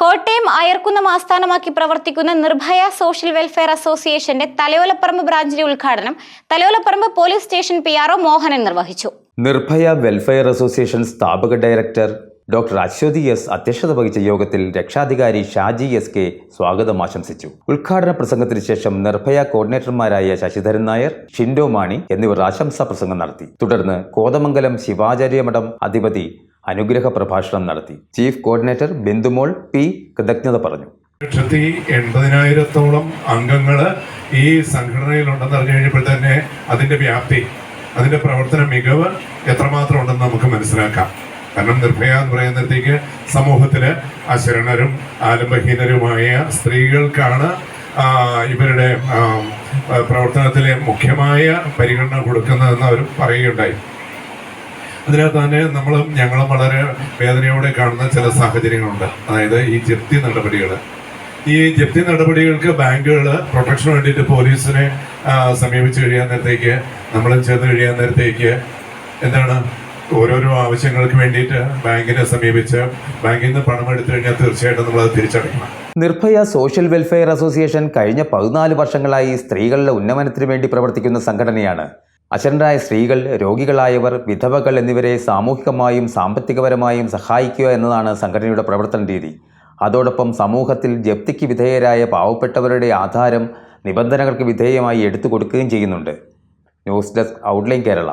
കോട്ടയം അയർക്കുന്നം ആസ്ഥാനമാക്കി പ്രവർത്തിക്കുന്ന Nirbhaya social welfare അസോസിയേഷന്റെ തലയോലപ്പറമ്പ് ബ്രാഞ്ചിന്റെ ഉദ്ഘാടനം Thalayolaparambu police station P R Mohanan നിർവഹിച്ചു. നിർഭയ വെൽഫെയർ അസോസിയേഷൻ സ്ഥാപക ഡയറക്ടർ ഡോക്ടർ അശ്വതി എസ് അധ്യക്ഷത വഹിച്ച യോഗത്തിൽ രക്ഷാധികാരി ഷാജി എസ് കെ സ്വാഗതം ആശംസിച്ചു. ഉദ്ഘാടന പ്രസംഗത്തിന് ശേഷം നിർഭയ കോർഡിനേറ്റർമാരായ ശശിധരൻ നായർ ഷിൻഡോ മാണി എന്നിവർ ആശംസാ പ്രസംഗം നടത്തി. തുടർന്ന് കോതമംഗലം ശിവാചാര്യ മഠം അധിപതി അനുഗ്രഹ പ്രഭാഷണം നടത്തി. Chief coordinator Bindumol P. കൃതജ്ഞത പറഞ്ഞു. ലക്ഷത്തി എൺപതിനായിരത്തോളം അംഗങ്ങൾ ഈ സംഘടനയിലുണ്ടെന്ന് അറിഞ്ഞു കഴിഞ്ഞപ്പോൾ തന്നെ അതിന്റെ വ്യാപ്തി അതിന്റെ പ്രവർത്തന മികവ് എത്രമാത്രം ഉണ്ടെന്ന് നമുക്ക് മനസ്സിലാക്കാം. കാരണം നിർഭയ എന്ന് പറയുന്നിടത്തേക്ക് സമൂഹത്തിൽ അശരണരും ആലംബഹീനരുമായ സ്ത്രീകൾക്കാണ് ഇവരുടെ പ്രവർത്തനത്തിലെ മുഖ്യമായ പരിഗണന കൊടുക്കുന്നതെന്ന് അവർ പറയുകയുണ്ടായി. അതിനകത്ത് തന്നെ നമ്മളും ഞങ്ങളും വളരെ വേദനയോടെ കാണുന്ന ചില സാഹചര്യങ്ങളുണ്ട്. അതായത് ഈ ജപ്തി നടപടികൾ ഈ ജപ്തി നടപടികൾക്ക് ബാങ്കുകൾ പ്രൊട്ടക്ഷന് വേണ്ടിയിട്ട് പോലീസിനെ സമീപിച്ചു കഴിയാൻ നേരത്തേക്ക് നമ്മളും ചെന്ന് കഴിയാൻ നേരത്തേക്ക് എന്താണ് ഓരോരോ ആവശ്യങ്ങൾക്ക് വേണ്ടിയിട്ട് ബാങ്കിനെ സമീപിച്ച് ബാങ്കിൽ നിന്ന് പണം എടുത്തു കഴിഞ്ഞാൽ തീർച്ചയായിട്ടും നമ്മൾ അത് തിരിച്ചടയ്ക്കണം. നിർഭയ സോഷ്യൽ വെൽഫെയർ അസോസിയേഷൻ കഴിഞ്ഞ പതിനാല് വർഷങ്ങളായി സ്ത്രീകളുടെ ഉന്നമനത്തിന് വേണ്ടി പ്രവർത്തിക്കുന്ന സംഘടനയാണ് അശരണരായ സ്ത്രീകൾ രോഗികളായവർ വിധവകൾ എന്നിവരെ സാമൂഹികമായും സാമ്പത്തികപരമായും സഹായിക്കുക എന്നതാണ് സംഘടനയുടെ പ്രവർത്തന രീതി. അതോടൊപ്പം സമൂഹത്തിൽ ജപ്തിക്ക് വിധേയരായ പാവപ്പെട്ടവരുടെ ആധാരം നിബന്ധനകൾക്ക് വിധേയമായി എടുത്തു കൊടുക്കുകയും ചെയ്യുന്നുണ്ട്. News desk outline Kerala.